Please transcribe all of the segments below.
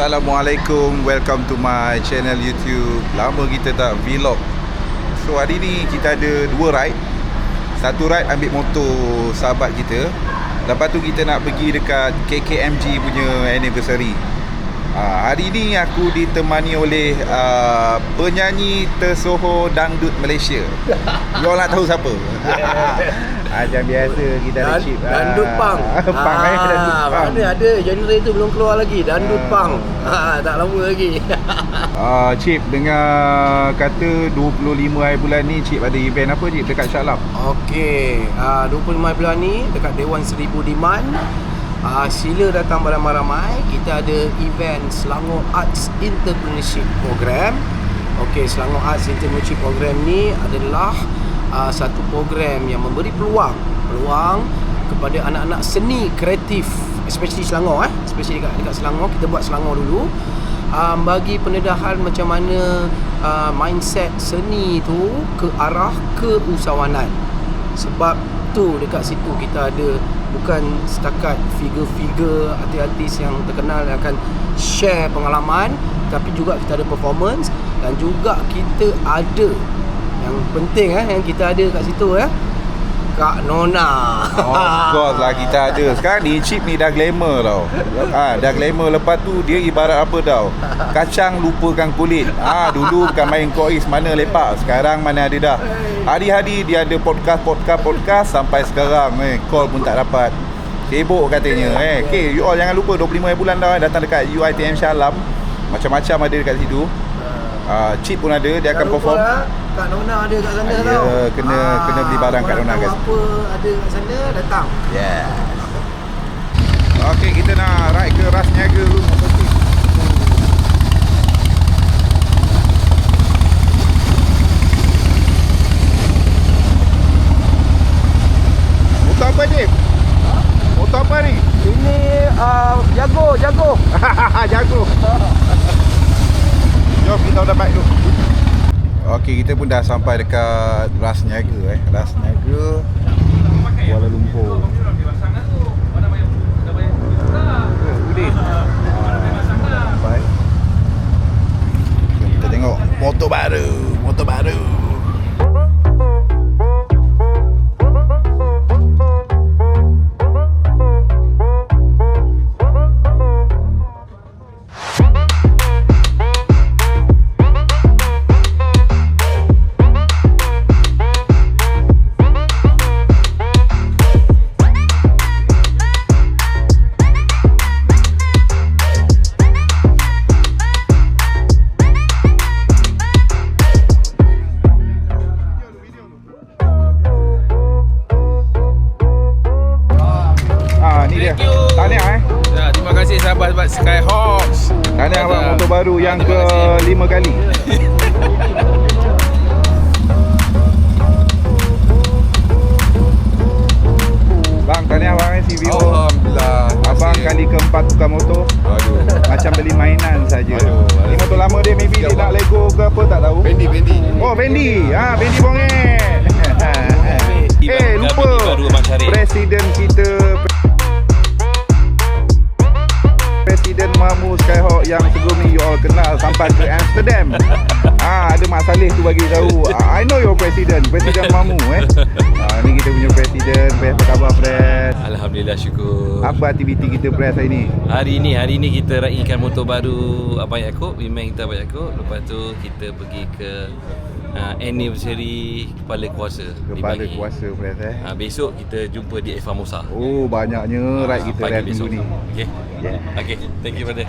Assalamualaikum. Welcome to my channel YouTube. Lama kita tak vlog. So hari ni kita ada dua ride. Satu ride ambil motor sahabat kita. Lepas tu kita nak pergi dekat KKMG punya anniversary. Uh, Hari ni aku ditemani oleh uh, penyanyi tersohor dangdut Malaysia. All nak tahu siapa? Macam biasa kita ada Dan, chip Dandut Ah, pang. Pang eh Dandut pang Mana ada genre tu belum keluar lagi. Dandut Ah. pang. Ha, tak lama lagi. Ah, Cip dengar kata 25 hari bulan ni Cip ada event apa Cip dekat Shah Alam? Okey, uh, 25 bulan ni dekat Dewan Seribu Diman. Uh, sila datang beramai-ramai. Kita ada event Selangor Arts Entrepreneurship Program. Okey, Selangor Arts Entrepreneurship Program ni adalah uh, satu program yang memberi peluang peluang kepada anak-anak seni kreatif especially Selangor eh. Especially dekat dekat Selangor kita buat Selangor dulu. Um, bagi pendedahan macam mana uh, mindset seni tu ke arah keusahawanan. Sebab tu dekat situ kita ada bukan setakat figure-figure artis-artis yang terkenal yang akan share pengalaman tapi juga kita ada performance dan juga kita ada yang penting eh yang kita ada kat situ eh. Kak Nona. Of course lah kita ada. Sekarang ni Cip ni dah glamour tau. Ha, Dah glamour. Lepas tu dia ibarat apa tau? Kacang lupakan kulit. Ha, Dulu bukan main kois mana lepak. Sekarang mana ada dah. Hari-hari dia ada podcast, podcast, podcast Sampai sekarang eh, Call pun tak dapat. Sibuk katanya eh. Okay, you all jangan lupa 25 hari bulan dah eh, Datang dekat UiTM Shah Alam Macam-macam ada dekat situ. Uh, Cip pun ada Dia akan perform. lah, Kak Nona ada kat sana Ya, tau. kena- kena beli barang korang Nona, guys. Apa ada kat sana datang. Yes. Okey, kita nak ride ke Ras Niaga dulu motor Cip. Motor apa Cip? Motor apa ni? Ini uh, jago, jago. Jago. Jom kita dah baik dulu. Okey, kita pun dah sampai dekat Ras Niaga eh. Ras Niaga Kuala Lumpur. Kita tengok motor baru, dia nak Lego ke apa tak tahu Bendi, bendi. Oh Fendi Ah Fendi Bonget Eh lupa. Presiden kita Presiden Mamu Skyhawk yang sebelum ni you all kenal sampai ke Amsterdam. Ah ada Mak Saleh tu bagi tahu. Ah, I know your president, Presiden Mamu eh. Ah ni kita punya presiden. Pres apa khabar Pres? Alhamdulillah syukur. Apa aktiviti kita Pres hari ni? Hari ni hari ni kita raikan motor baru Abang Yaakob, Bimbang kita Abang Yaakob. Lepas tu kita pergi ke uh, anniversary kepala kuasa Kepala kuasa Pres eh. Uh, besok kita jumpa di Eva Musa. Oh banyaknya ride kita ride minggu ni. Okey. Yeah. Okey, thank you brother.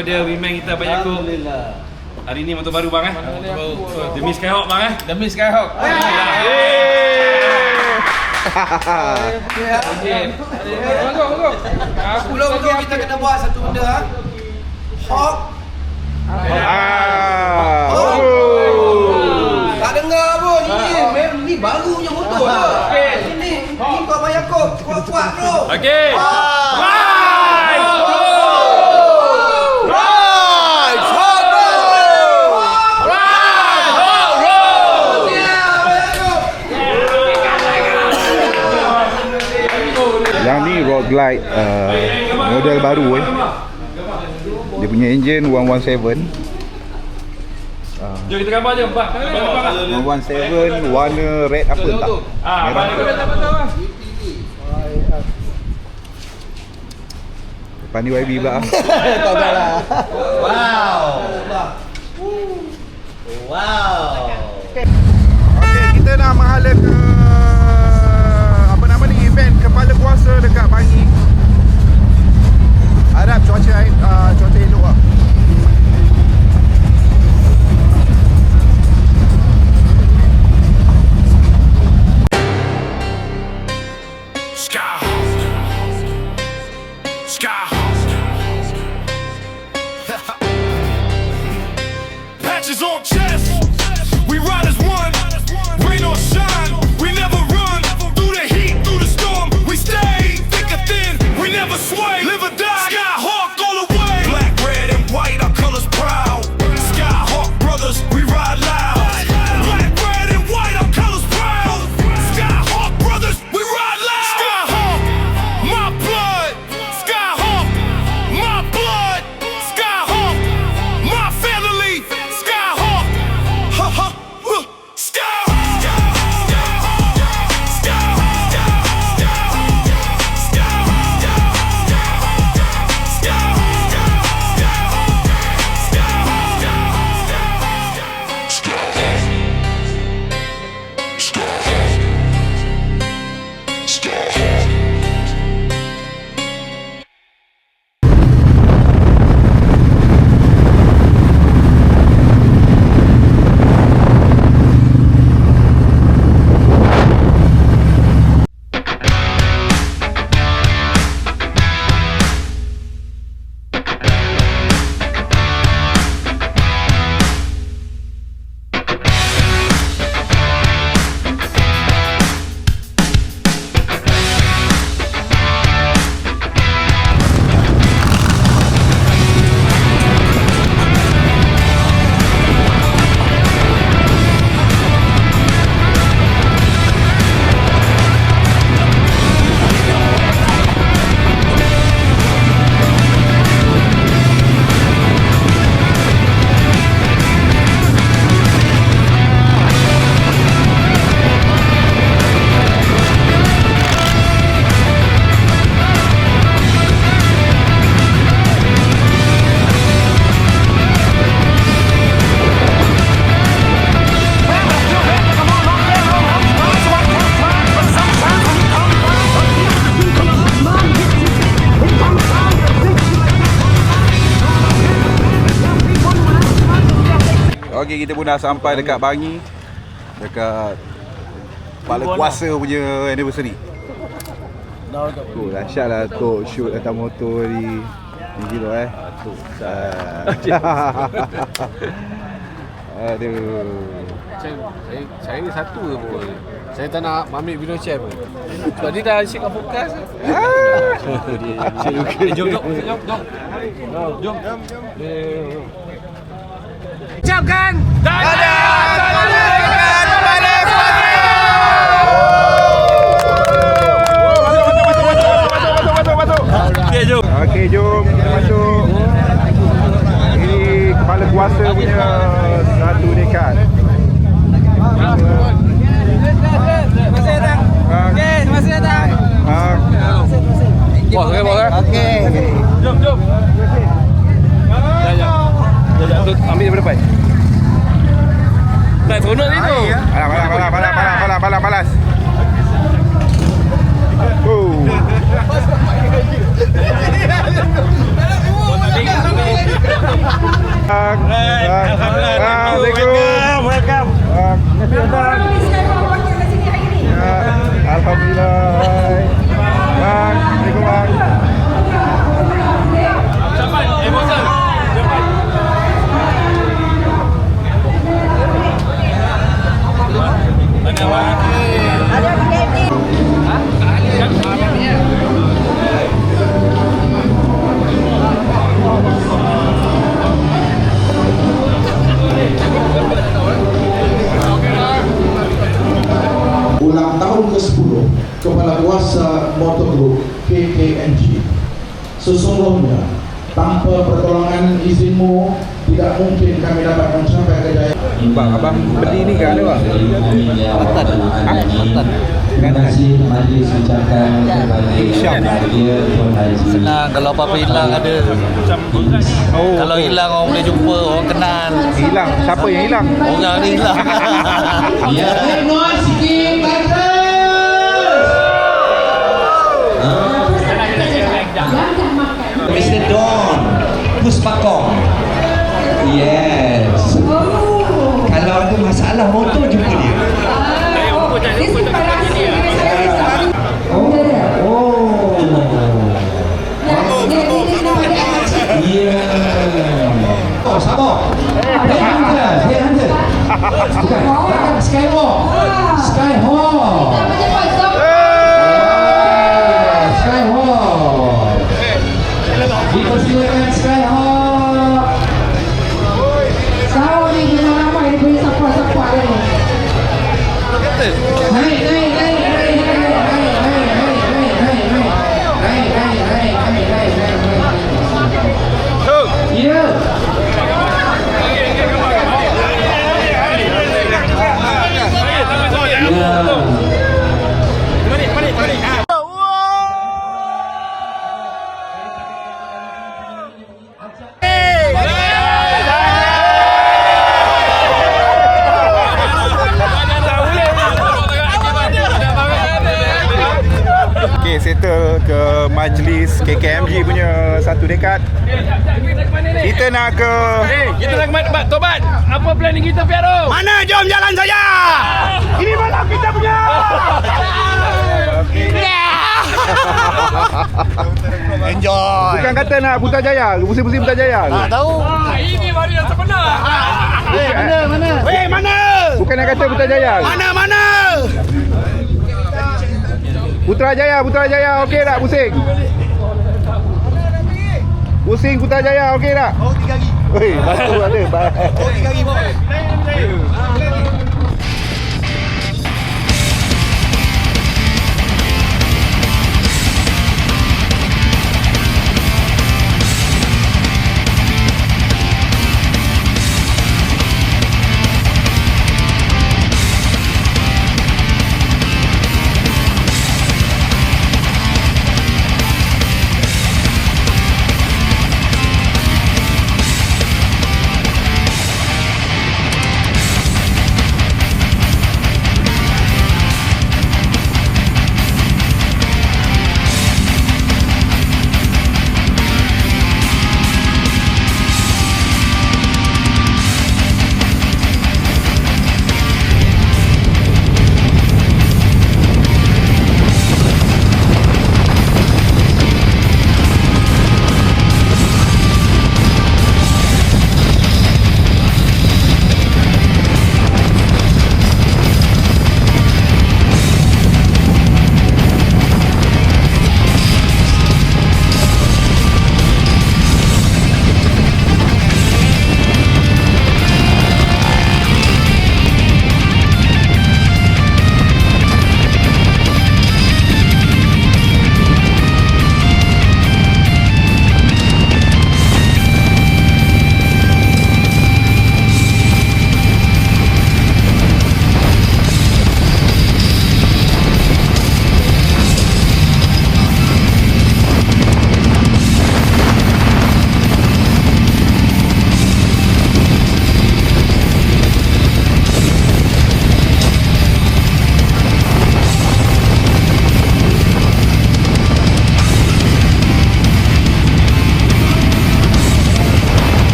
Kita kepada Bimbang kita Abang Yaakob. Hari ni motor baru bang eh. Demi Skyhawk bang eh. Demi Skyhawk. Aku Belum-belum kita kena buat satu benda ha. Hawk Ah. Oh. Tak dengar pun Ini mem ni baru punya motor tu Okey. Ini Ni kau Abang Yaakob Kuat-kuat bro Okey. Right, hot Yang ni road glide uh, model baru eh. Dia punya engine 117 Jom kita gambar je bang. 117 warna red apa tak? Ah, Merah. Depan ni YB pula. Okey, kita nak menghala ke kepala kuasa dekat Bangi. Harap cuaca uh, cuaca elok lah. Kita pun dah sampai dekat Bangi. Dekat kepala kuasa punya anniversary. Tu dahsyat lah Tok shoot atas motor ni. Ni gila eh. Tu. Aduh. Saya, saya, satu je pun. Saya tak nak ambil video chat pun. Sebab dia dah asyik kat podcast. Eh, Jom jom jom jom. Jom. Ucapkan Kuasa punya satu dekat. দেখুন Group KKMG. Sesungguhnya, tanpa pertolongan izinmu, tidak mungkin kami dapat mencapai kejayaan. Bang, abang beli ni ke ada bang? Matan. Matan. Terima kasih majlis ucapkan kepada Syam. dia Tuan Haji. Senang kalau apa-apa hilang ada. Oh, Kalau hilang orang boleh jumpa, orang kenal. hilang. Siapa yang hilang? Orang ni hilang. Ya. Mr. Puspakong. Yes. Oh. Kalau ada masalah motor jumpa dia. Skywalk! Skywalk! Skywalk! Skywalk! Keep us looking straight home. Majlis KKMG punya satu dekat. Kita nak ke Kita nak mat tobat. Apa planning kita Piaro? mana? Jom jalan saja. Ini malam kita punya. Enjoy. Bukan kata nak Putrajaya, musim-musim Putrajaya. Tak tahu. Ini baru yang sebenar. Mana mana? Weh, mana? Bukan nak kata Putrajaya. Mana mana? Putrajaya, Putrajaya okey tak pusing? Pusing Putrajaya okey tak? Oh, tiga lagi. Weh, batu ada. Oh, tiga lagi.